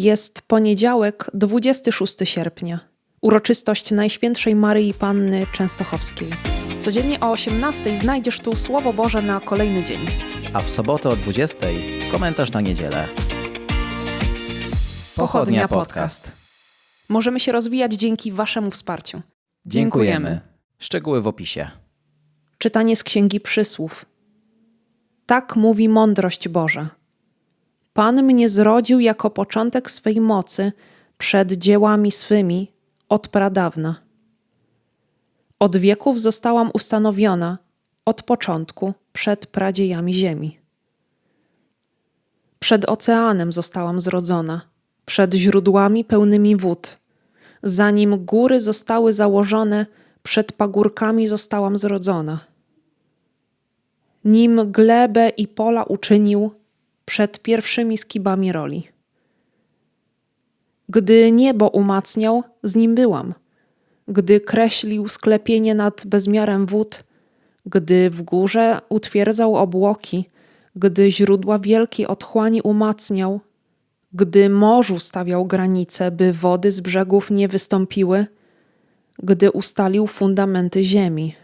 Jest poniedziałek, 26 sierpnia. Uroczystość Najświętszej Maryi Panny Częstochowskiej. Codziennie o 18 znajdziesz tu Słowo Boże na kolejny dzień. a w sobotę o 20 komentarz na niedzielę. Pochodnia Podcast. Możemy się rozwijać dzięki Waszemu wsparciu. Dziękujemy. Szczegóły w opisie. Czytanie z Księgi Przysłów. Tak mówi mądrość Boża. Pan mnie zrodził jako początek swej mocy przed dziełami swymi od pradawna. Od wieków zostałam ustanowiona, od początku przed pradziejami ziemi. Przed oceanem zostałam zrodzona, przed źródłami pełnymi wód. Zanim góry zostały założone, przed pagórkami zostałam zrodzona. Nim glebę i pola uczynił, przed pierwszymi skibami roli. Gdy niebo umacniał, z nim byłam. Gdy kreślił sklepienie nad bezmiarem wód, gdy w górze utwierdzał obłoki, gdy źródła wielkiej otchłani umacniał, gdy morzu stawiał granice, by wody z brzegów nie wystąpiły, gdy ustalił fundamenty ziemi.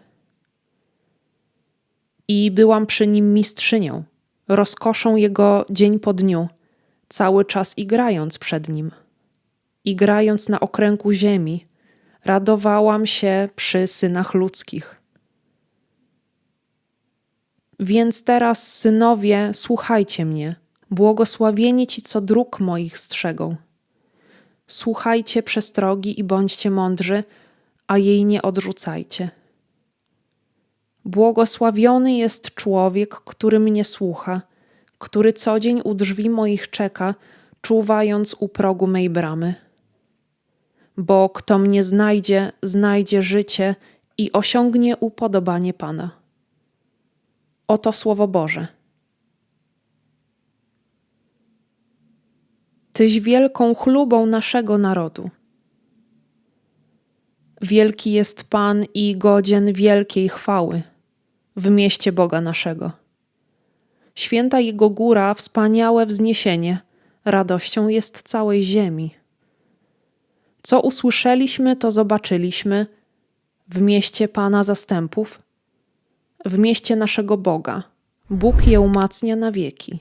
I byłam przy nim mistrzynią, rozkoszą jego dzień po dniu, cały czas igrając przed nim. Igrając na okręgu ziemi, radowałam się przy synach ludzkich. Więc teraz, synowie, słuchajcie mnie, błogosławieni ci, co dróg moich strzegą. Słuchajcie przestrogi i bądźcie mądrzy, a jej nie odrzucajcie. Błogosławiony jest człowiek, który mnie słucha, który co dzień u drzwi moich czeka, czuwając u progu mej bramy. Bo kto mnie znajdzie, znajdzie życie i osiągnie upodobanie Pana. Oto Słowo Boże. Tyś wielką chlubą naszego narodu. Wielki jest Pan i godzien wielkiej chwały w mieście Boga naszego. Święta Jego góra, wspaniałe wzniesienie, radością jest całej ziemi. Co usłyszeliśmy, to zobaczyliśmy w mieście Pana zastępów, w mieście naszego Boga. Bóg je umacnia na wieki.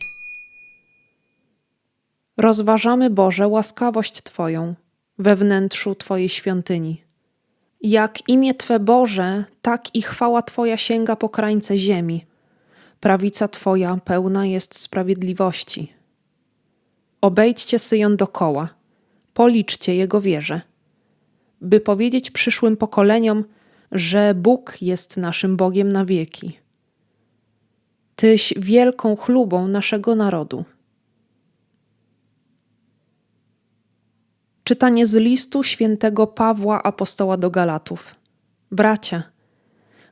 Rozważamy, Boże, łaskawość Twoją we wnętrzu Twojej świątyni. Jak imię Twe Boże, tak i chwała Twoja sięga po krańce ziemi. Prawica Twoja pełna jest sprawiedliwości. Obejdźcie Syjon dokoła, policzcie jego wieże, by powiedzieć przyszłym pokoleniom, że Bóg jest naszym Bogiem na wieki. Tyś wielką chlubą naszego narodu. Czytanie z listu świętego Pawła apostoła do Galatów. Bracia,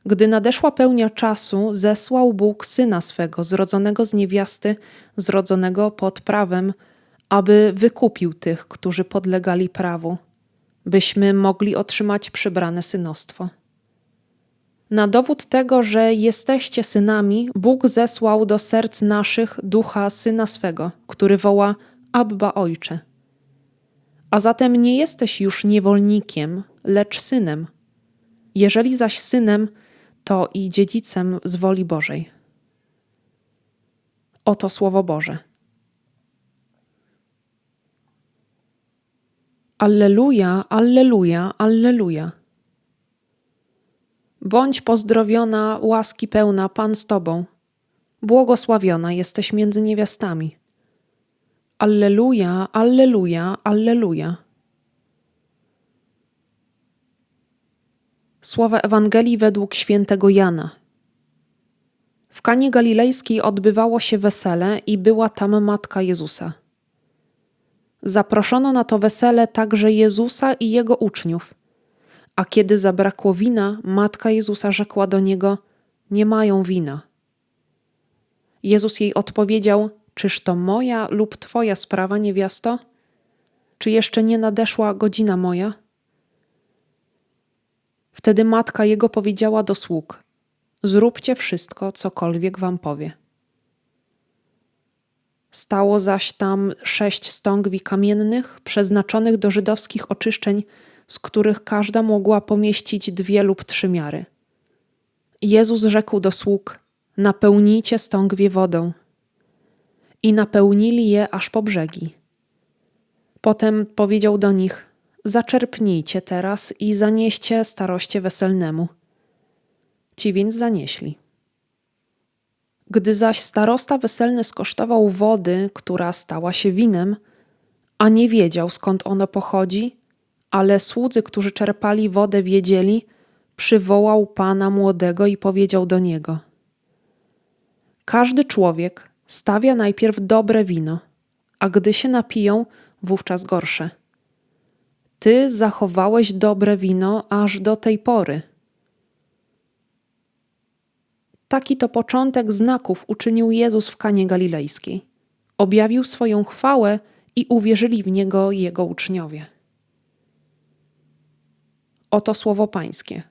gdy nadeszła pełnia czasu, zesłał Bóg syna swego, zrodzonego z niewiasty, zrodzonego pod prawem, aby wykupił tych, którzy podlegali prawu, byśmy mogli otrzymać przybrane synostwo. Na dowód tego, że jesteście synami, Bóg zesłał do serc naszych ducha syna swego, który woła Abba Ojcze. A zatem nie jesteś już niewolnikiem, lecz synem. Jeżeli zaś synem, to i dziedzicem z woli Bożej. Oto Słowo Boże. Alleluja, alleluja, alleluja. Bądź pozdrowiona, łaski pełna, Pan z Tobą. Błogosławiona jesteś między niewiastami. Alleluja, alleluja, alleluja. Słowa Ewangelii według świętego Jana. W Kanie Galilejskiej odbywało się wesele i była tam matka Jezusa. Zaproszono na to wesele także Jezusa i jego uczniów. A kiedy zabrakło wina, matka Jezusa rzekła do niego: Nie mają wina. Jezus jej odpowiedział: Czyż to moja lub twoja sprawa, niewiasto? Czy jeszcze nie nadeszła godzina moja? Wtedy matka jego powiedziała do sług: Zróbcie wszystko, cokolwiek wam powie. Stało zaś tam sześć stągwi kamiennych, przeznaczonych do żydowskich oczyszczeń, z których każda mogła pomieścić dwie lub trzy miary. Jezus rzekł do sług: Napełnijcie stągwie wodą. I napełnili je aż po brzegi. Potem powiedział do nich: Zaczerpnijcie teraz i zanieście staroście weselnemu. Ci więc zanieśli. Gdy zaś starosta weselny skosztował wody, która stała się winem, a nie wiedział skąd ono pochodzi, ale słudzy, którzy czerpali wodę, wiedzieli, przywołał pana młodego i powiedział do niego: Każdy człowiek stawia najpierw dobre wino, a gdy się napiją, wówczas gorsze. Ty zachowałeś dobre wino aż do tej pory. Taki to początek znaków uczynił Jezus w Kanie Galilejskiej. Objawił swoją chwałę i uwierzyli w niego jego uczniowie. Oto słowo Pańskie.